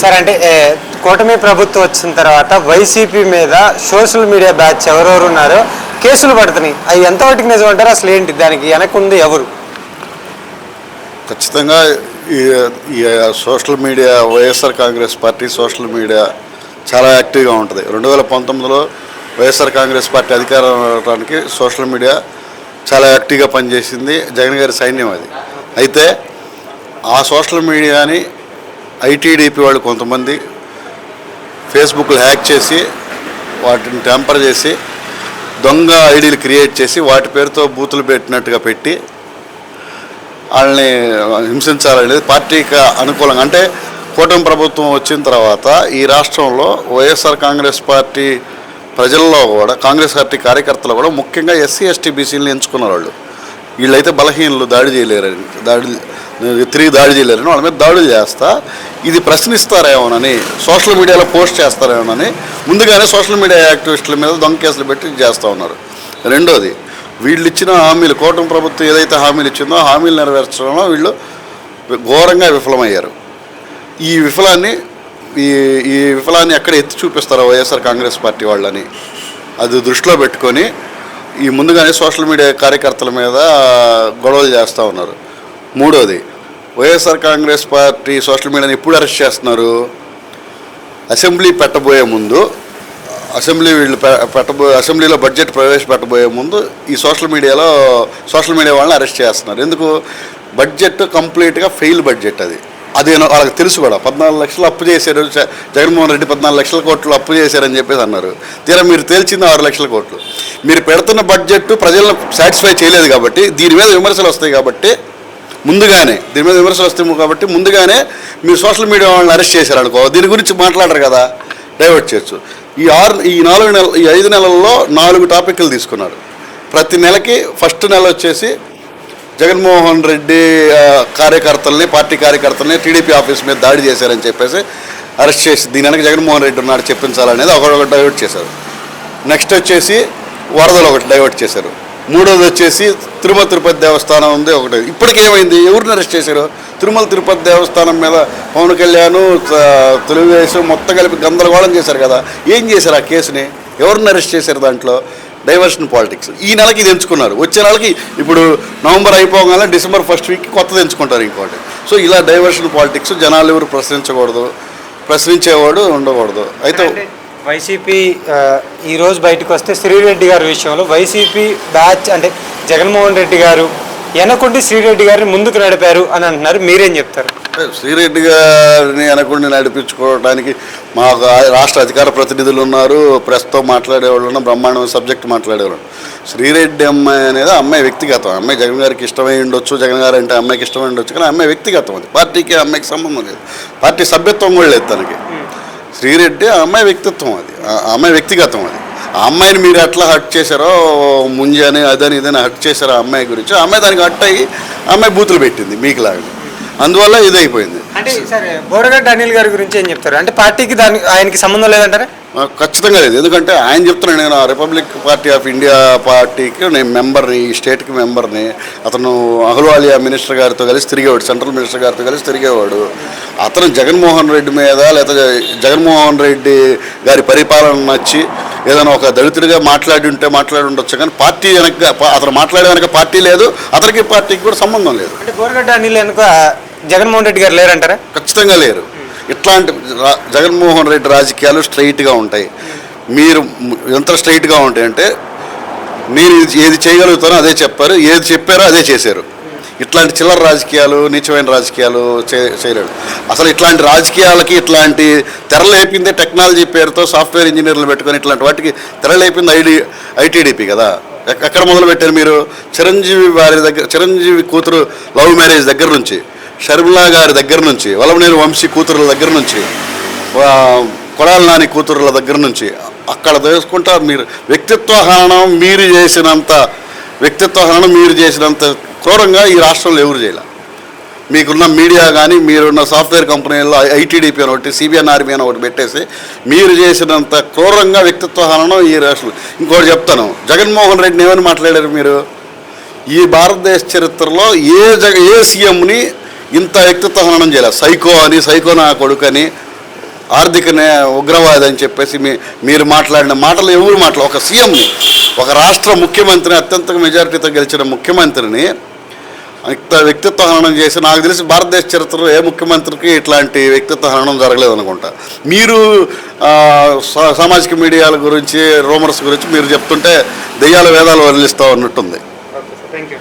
Sir అంటే ఏ, కూటమి ప్రభుత్వం వచ్చిన తర్వాత వైసీపీ మీద సోషల్ మీడియా బ్యాచ్ ఎవరెవరు ఉన్నారో కేసులు పడుతున్నాయి. అవి ఎంతవరకు నిజం అంటారు? అసలు ఏంటి? దానికి వెనకుంది ఎవరు? ఖచ్చితంగా ఈ social media YSR Congress Party social media చాలా యాక్టివ్గా ఉంటుంది. రెండు వేల పంతొమ్మిదిలో వైఎస్ఆర్ కాంగ్రెస్ పార్టీ అధికారం రావడానికి సోషల్ మీడియా చాలా యాక్టివ్గా పనిచేసింది జగన్ గారి సైన్యం అది. అయితే ఆ సోషల్ మీడియాని ఐటీడీపీ వాళ్ళు కొంతమంది ఫేస్బుక్లు హ్యాక్ చేసి వాటిని టెంపర్ చేసి దొంగ ఐడీలు క్రియేట్ చేసి వాటి పేరుతో బూతులు పెట్టినట్టుగా పెట్టి వాళ్ళని హింసించాలనేది పార్టీకి అనుకూలంగా అంటే కూటమి ప్రభుత్వం వచ్చిన తర్వాత ఈ రాష్ట్రంలో వైఎస్ఆర్ కాంగ్రెస్ పార్టీ ప్రజల్లో కూడా కాంగ్రెస్ పార్టీ కార్యకర్తలు కూడా ముఖ్యంగా ఎస్సీ ఎస్టీ బీసీలను ఎంచుకున్నారు వాళ్ళు. వీళ్ళైతే బలహీనలు దాడి చేయలేరు దాడి తిరిగి దాడి చేయలేరని వాళ్ళ మీద దాడులు చేస్తా. ఇది ప్రశ్నిస్తారేమోనని సోషల్ మీడియాలో పోస్ట్ చేస్తారేమోనని ముందుగానే సోషల్ మీడియా యాక్టివిస్టుల మీద దొంగ కేసులు పెట్టి చేస్తూ ఉన్నారు. రెండోది వీళ్ళు ఇచ్చిన హామీలు కూటమి ప్రభుత్వం ఏదైతే హామీలు ఇచ్చిందో హామీలు నెరవేర్చడంలో వీళ్ళు ఘోరంగా విఫలమయ్యారు. ఈ విఫలాన్ని ఈ ఈ విఫలాన్ని ఎక్కడ ఎత్తి చూపిస్తారో వైఎస్ఆర్ కాంగ్రెస్ పార్టీ వాళ్ళని అది దృష్టిలో పెట్టుకొని ఈ ముందుగానే సోషల్ మీడియా కార్యకర్తల మీద గొడవలు చేస్తూ ఉన్నారు. మూడోది వైఎస్ఆర్ కాంగ్రెస్ పార్టీ సోషల్ మీడియాని ఎప్పుడు అరెస్ట్ చేస్తున్నారు? అసెంబ్లీ పెట్టబోయే ముందు అసెంబ్లీ వీళ్ళు పె- పెట్టబో అసెంబ్లీలో బడ్జెట్ ప్రవేశపెట్టబోయే ముందు ఈ సోషల్ మీడియాలో సోషల్ మీడియా వాళ్ళని అరెస్ట్ చేస్తున్నారు. ఎందుకు? బడ్జెట్ కంప్లీట్గా ఫెయిల్ బడ్జెట్ అది. అది వాళ్ళకి తెలుసు కూడా. పద్నాలుగు లక్షలు అప్పు చేశారు జ- జగన్మోహన్ రెడ్డి పద్నాలుగు లక్షల కోట్లు అప్పు చేశారని చెప్పేసి అన్నారు. తీరా మీరు తేల్చింది ఆరు లక్షల కోట్లు. మీరు పెడుతున్న బడ్జెట్ ప్రజలను సాటిస్ఫై చేయలేదు కాబట్టి దీని మీద విమర్శలు వస్తాయి కాబట్టి ముందుగానే దీని మీద విమర్శలు వస్తాము కాబట్టి ముందుగానే మీరు సోషల్ మీడియా వాళ్ళని అరెస్ట్ చేశారు అనుకో దీని గురించి మాట్లాడరు కదా డైవర్ట్ చేయొచ్చు. ఈ ఆరు ఈ నాలుగు నెల ఈ ఐదు నెలల్లో నాలుగు టాపిక్లు తీసుకున్నారు. ప్రతి నెలకి ఫస్ట్ నెల వచ్చేసి జగన్మోహన్ రెడ్డి కార్యకర్తల్ని పార్టీ కార్యకర్తల్ని టీడీపీ ఆఫీస్ మీద దాడి చేశారని చెప్పేసి అరెస్ట్ చేసి దీని వెనక జగన్మోహన్ రెడ్డి ఉన్నాడు చెప్పించాలనేది ఒకటి డైవర్ట్ చేశారు. నెక్స్ట్ వచ్చేసి వరదలు ఒకటి డైవర్ట్ చేశారు. మూడోది వచ్చేసి తిరుమల తిరుపతి దేవస్థానం ఉంది ఒకటి. ఇప్పటికేమైంది ఎవరిని అరెస్ట్ చేశారు? తిరుమల తిరుపతి దేవస్థానం మీద పవన్ కళ్యాణ్ తెలుగుదేశం మొత్తం కలిపి గందరగోళం చేశారు కదా. ఏం చేశారు ఆ కేసుని? ఎవరిని అరెస్ట్ చేశారు దాంట్లో? Diversion politics. ఈ నెలకి ఇది ఎంచుకున్నారు. వచ్చే నెలకి ఇప్పుడు నవంబర్ అయిపోగానే డిసెంబర్ ఫస్ట్ వీక్ కొత్తది ఎంచుకుంటారు ఇంకోటి. సో ఇలా డైవర్షన్ పాలిటిక్స్ జనాలు ఎవరు ప్రశ్నించకూడదు. ప్రశ్నించేవాడు ఉండకూడదు. అయితే వైసీపీ ఈరోజు బయటకు వస్తే శ్రీరెడ్డి గారి విషయంలో వైసీపీ బ్యాచ్ అంటే జగన్మోహన్ రెడ్డి గారు వెనకుండి శ్రీరెడ్డి గారిని ముందుకు నడిపారు అని అంటున్నారు. మీరేం చెప్తారు? శ్రీరెడ్డి గారిని అనకుండా నడిపించుకోవడానికి మాకు రాష్ట్ర అధికార ప్రతినిధులు ఉన్నారు. ప్రెస్తో మాట్లాడేవాళ్ళు ఉన్నారు బ్రహ్మాండమైన సబ్జెక్ట్ మాట్లాడేవాళ్ళు శ్రీరెడ్డి అమ్మాయి అనేది అమ్మాయి వ్యక్తిగతం. అమ్మాయి జగన్ గారికి ఇష్టమై ఉండొచ్చు జగన్ గారు అంటే అమ్మాయికి ఇష్టమై ఉండొచ్చు కానీ అమ్మాయి వ్యక్తిగతం అది. పార్టీకి అమ్మాయికి సంబంధం లేదు. పార్టీ సభ్యత్వం కూడా లేదు తనకి. శ్రీరెడ్డి ఆ అమ్మాయి వ్యక్తిత్వం అది. ఆ అమ్మాయి వ్యక్తిగతం అది. ఆ అమ్మాయిని మీరు ఎట్లా హట్ చేశారో ముంజని అదని ఇదని హట్ చేశారో ఆ అమ్మాయి గురించి. ఆ అమ్మాయి దానికి హట్ అయ్యి ఆ అమ్మాయి బూతులు పెట్టింది మీకు లాగా అందువల్ల ఇదైపోయింది. అంటే సరే బోరగడ్డ అనిల్ గారి గురించి ఏం చెప్తారు? అంటే పార్టీకి దాని ఆయనకి సంబంధం లేదంటారా? ఖచ్చితంగా లేదు. ఎందుకంటే ఆయన చెప్తున్నాడు నేను ఆ రిపబ్లిక్ పార్టీ ఆఫ్ ఇండియా పార్టీకి నేను మెంబర్ని ఈ స్టేట్కి మెంబర్ని అతను అహ్లవాలియా మినిస్టర్ గారితో కలిసి తిరిగేవాడు సెంట్రల్ మినిస్టర్ గారితో కలిసి తిరిగేవాడు. అతను జగన్మోహన్ రెడ్డి మీద లేకపోతే జగన్మోహన్ రెడ్డి గారి పరిపాలన నచ్చి ఏదైనా ఒక దళితుడిగా మాట్లాడి ఉంటే మాట్లాడి ఉండొచ్చు కానీ పార్టీ వెనక అతను మాట్లాడే వెనక పార్టీ లేదు అతనికి పార్టీకి కూడా సంబంధం లేదు. అంటే బోరగడ్డ అనిల్ వెనుక జగన్మోహన్ రెడ్డి గారు లేరంటారా? ఖచ్చితంగా లేరు. ఇట్లాంటి జగన్మోహన్ రెడ్డి రాజకీయాలు స్ట్రైట్గా ఉంటాయి. మీరు ఎంత స్ట్రైట్గా ఉంటాయంటే నేను ఇది- ఏది చేయగలుగుతానో అదే చెప్పారు ఏది చెప్పారో అదే చేశారు. ఇట్లాంటి చిల్లర రాజకీయాలు నీచమైన రాజకీయాలు చే- చేయలేడు అసలు ఇట్లాంటి రాజకీయాలకి ఇట్లాంటి తెరలేపిందే టెక్నాలజీ పేరుతో సాఫ్ట్వేర్ ఇంజనీర్లు పెట్టుకొని ఇట్లాంటి వాటికి తెరలేపింది ఐడి ఐటీడీపీ కదా. ఎక్కడ మొదలు పెట్టారు మీరు? చిరంజీవి వారి దగ్గర చిరంజీవి కూతురు లవ్ మ్యారేజ్ దగ్గర నుంచి. షర్మిలా గారి దగ్గర నుంచి వలమనేరు వంశీ కూతురుల దగ్గర నుంచి కొడాల నాని కూతురుల దగ్గర నుంచి అక్కడ తెలుసుకుంటా మీరు వ్యక్తిత్వ హననం మీరు చేసినంత వ్యక్తిత్వ హననం మీరు చేసినంత క్రూరంగా ఈ రాష్ట్రంలో ఎవరు చేయాలి. మీకున్న మీడియా కానీ మీరున్న సాఫ్ట్వేర్ కంపెనీల్లో ఐటీడీపీ అని ఒకటి సిబిఎన్ఆర్బీ అని ఒకటి పెట్టేసి మీరు చేసినంత క్రూరంగా వ్యక్తిత్వ హననం ఈ రాష్ట్రంలో. ఇంకోటి చెప్తాను జగన్మోహన్ రెడ్డిని ఏమని మాట్లాడారు మీరు? ఈ భారతదేశ చరిత్రలో ఏ జగ ఏ సీఎంని ఇంత వ్యక్తిత్వ హననం చేయాలి. సైకో అని సైకో నా కొడుకు అని ఆర్థిక ఉగ్రవాది అని చెప్పేసి మీ మీరు మాట్లాడిన మాటలు ఎవరు మాటలు ఒక సీఎంని ఒక రాష్ట్ర ముఖ్యమంత్రిని అత్యంత మెజారిటీతో గెలిచిన ముఖ్యమంత్రిని ఇంత వ్యక్తిత్వ హననం చేసి నాకు తెలిసి భారతదేశ చరిత్రలో ఏ ముఖ్యమంత్రికి ఇట్లాంటి వ్యక్తిత్వ హననం జరగలేదు అనుకుంటా. మీరు సా- సామాజిక మీడియాల గురించి రూమర్స్ గురించి మీరు చెప్తుంటే దెయ్యాల వేదాలు వదిలిస్తూ ఉన్నట్టుంది.